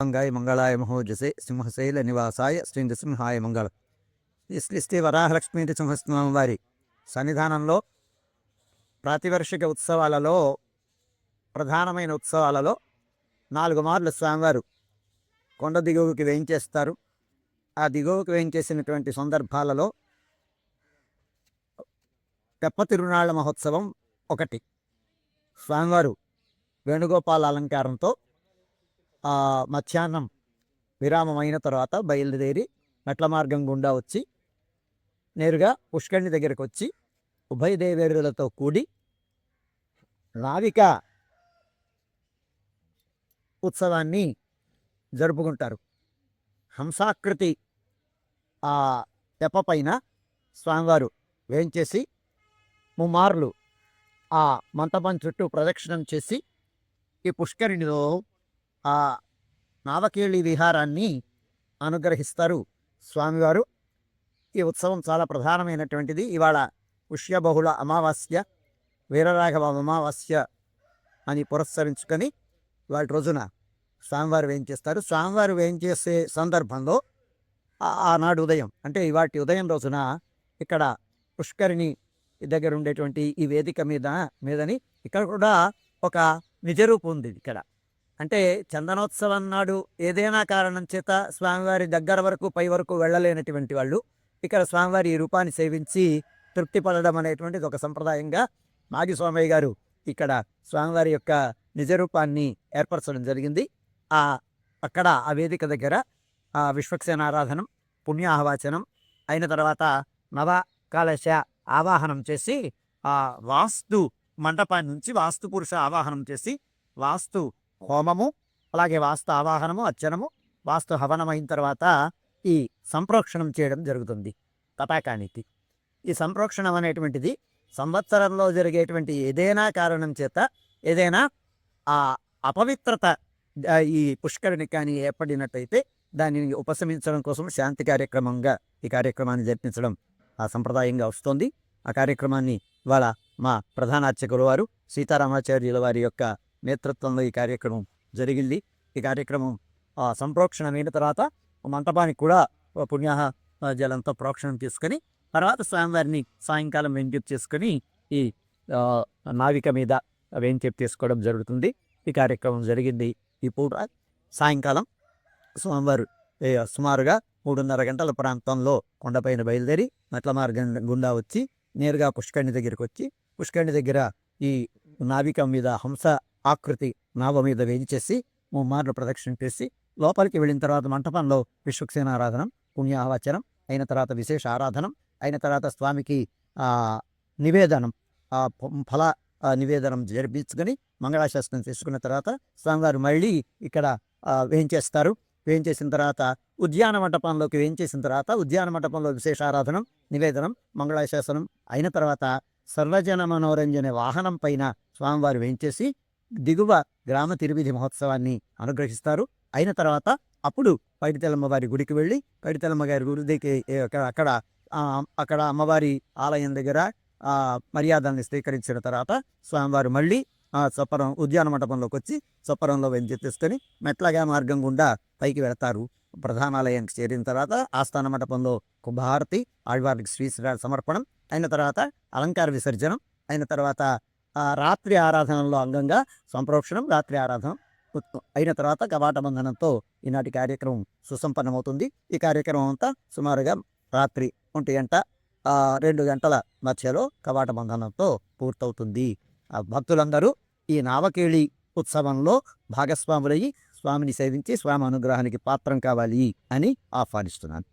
మంగాయ మంగళాయ మహోజసే సింహశైల నివాసాయ శ్రీ నృసింహాయ మంగళం శ్రీ శ్రీ వరాహలక్ష్మీ నృసింహస్వామి వారి సన్నిధానంలో ప్రాతివర్షిక ఉత్సవాలలో ప్రధానమైన ఉత్సవాలలో నాలుగు మార్లు స్వామివారు కొండ దిగువకి వేయించేస్తారు ఆ దిగువకి వేయించేసినటువంటి సందర్భాలలో తెప్ప తిరునాళ్ళ మహోత్సవం ఒకటి స్వామివారు వేణుగోపాల అలంకారంతో మధ్యాహ్నం విరామం అయిన తర్వాత బయలుదేరి మెట్ల మార్గం గుండా వచ్చి నేరుగా పుష్కరిణి దగ్గరకు వచ్చి ఉభయ దేవేరులతో కూడి నావిక ఉత్సవాన్ని జరుపుకుంటారు. హంసాకృతి ఆ తెప్ప పైన స్వామివారు వేయించేసి ముమ్మార్లు ఆ మంటపం చుట్టూ ప్రదక్షిణం చేసి ఈ పుష్కరిణిలో ఆ నావకేళి విహారాన్ని అనుగ్రహిస్తారు. స్వామివారు ఈ ఉత్సవం చాలా ప్రధానమైనటువంటిది. ఇవాళ పుష్యబహుళ అమావాస్య వీరరాఘవ అమావాస్య అని పురస్కరించుకొని వాటి రోజున స్వామివారు వేయించేస్తారు స్వామివారు వేయించేసే సందర్భంలో ఆనాడు ఉదయం అంటే ఇవాటి ఉదయం రోజున ఇక్కడ పుష్కరిణి దగ్గర ఉండేటువంటి ఈ వేదిక మీద మీదని ఇక్కడ కూడా ఒక నిజరూపం ఉంది ఇక్కడ. అంటే చందనోత్సవం నాడు ఏదైనా కారణం చేత స్వామివారి దగ్గర వరకు పై వరకు వెళ్ళలేనటువంటి వాళ్ళు ఇక్కడ స్వామివారి ఈ రూపాన్ని సేవించి తృప్తి పడడం అనేటువంటిది ఒక సంప్రదాయంగా మాగి స్వామయ్య గారు ఇక్కడ స్వామివారి యొక్క నిజరూపాన్ని ఏర్పరచడం జరిగింది. ఆ అక్కడ ఆ వేదిక దగ్గర ఆ విశ్వక్సేన ఆరాధనం పుణ్యాహవాచనం అయిన తర్వాత నవ కాలశ ఆవాహనం చేసి ఆ వాస్తు మండపాన్ని నుంచి వాస్తు పురుష ఆవాహనం చేసి వాస్తు హోమము అలాగే వాస్తు ఆవాహనము అర్చనము వాస్తు హవనమైన తర్వాత ఈ సంప్రోక్షణం చేయడం జరుగుతుంది. తటాకానికి ఈ సంప్రోక్షణం అనేటువంటిది సంవత్సరంలో జరిగేటువంటి ఏదైనా కారణం చేత ఏదైనా ఆ అపవిత్రత ఈ పుష్కరిణి కానీ ఏర్పడినట్టయితే దానిని ఉపశమించడం కోసం శాంతి కార్యక్రమంగా ఈ కార్యక్రమాన్ని జరిపించడం ఆ సంప్రదాయంగా వస్తుంది. ఆ కార్యక్రమాన్ని ఇవాళ మా ప్రధాన వారు సీతారామాచార్యుల వారి యొక్క నేతృత్వంలో ఈ కార్యక్రమం జరిగింది. ఈ కార్యక్రమం సంప్రోక్షణమైన తర్వాత మంటపానికి కూడా ఓ పుణ్యాహ జలంతో ప్రోక్షణం తీసుకొని తర్వాత స్వామివారిని సాయంకాలం వెంచెప్ చేసుకొని ఈ నావిక మీద వెంచెప్ చేసుకోవడం జరుగుతుంది. ఈ కార్యక్రమం జరిగింది. ఈ పూట సాయంకాలం స్వామివారు సుమారుగా మూడున్నర గంటల ప్రాంతంలో కొండపైన బయలుదేరి మెట్ల మార్గం గుండా వచ్చి నేరుగా పుష్కరిణి దగ్గరికి వచ్చి పుష్కరిణి దగ్గర ఈ నావిక మీద హంస ఆకృతి నావ మీద వేయించేసి ముమ్మార్లు ప్రదక్షిణ చేసి లోపలికి వెళ్ళిన తర్వాత మంటపంలో విశ్వక్సేన ఆరాధనం పుణ్యాహవచనం అయిన తర్వాత విశేష ఆరాధనం అయిన తర్వాత స్వామికి నివేదనం ఫల నివేదనం జరిపించుకొని మంగళాశాసనం చేసుకున్న తర్వాత స్వామివారు మళ్ళీ ఇక్కడ వేయించేస్తారు. వేయించేసిన తర్వాత ఉద్యాన మంటపంలోకి వేయించేసిన తర్వాత ఉద్యాన మంటపంలో విశేష ఆరాధనం నివేదనం మంగళాశాసనం అయిన తర్వాత సర్వజన మనోరంజన వాహనం పైన స్వామివారు వేయించేసి దిగువ గ్రామ తిరువిధి మహోత్సవాన్ని అనుగ్రహిస్తారు. అయిన తర్వాత అప్పుడు పైడితెల్లమ్మ వారి గుడికి వెళ్ళి పైడితెల్లమ్మ గారి గుడికి అక్కడ అక్కడ అమ్మవారి ఆలయం దగ్గర మర్యాదల్ని స్వీకరించిన తర్వాత స్వామివారు మళ్ళీ చొప్పరం ఉద్యాన మండపంలోకి వచ్చి చొప్పరంలో వెంచెత్తేసుకొని తీసుకొని మెట్లగా మార్గం గుండా పైకి వెళతారు. ప్రధానాలయానికి చేరిన తర్వాత ఆస్థాన మండపంలో కుంభహారతి ఆళ్వారికి శ్రీశ్రీ సమర్పణం అయిన తర్వాత అలంకార విసర్జనం అయిన తర్వాత రాత్రి ఆరాధనలో అంగంగా సంప్రోక్షణం రాత్రి ఆరాధన అయిన తర్వాత కవాట బంధనంతో ఈనాటి కార్యక్రమం సుసంపన్నమవుతుంది. ఈ కార్యక్రమం అంతా సుమారుగా రాత్రి ఒంటి గంట రెండు గంటల మధ్యలో కవాట బంధనంతో పూర్తవుతుంది. ఆ భక్తులందరూ ఈ నావకేళి ఉత్సవంలో భాగస్వాములయ్యి స్వామిని సేవించి స్వామి అనుగ్రహానికి పాత్రం కావాలి అని ఆహ్వానిస్తున్నాను.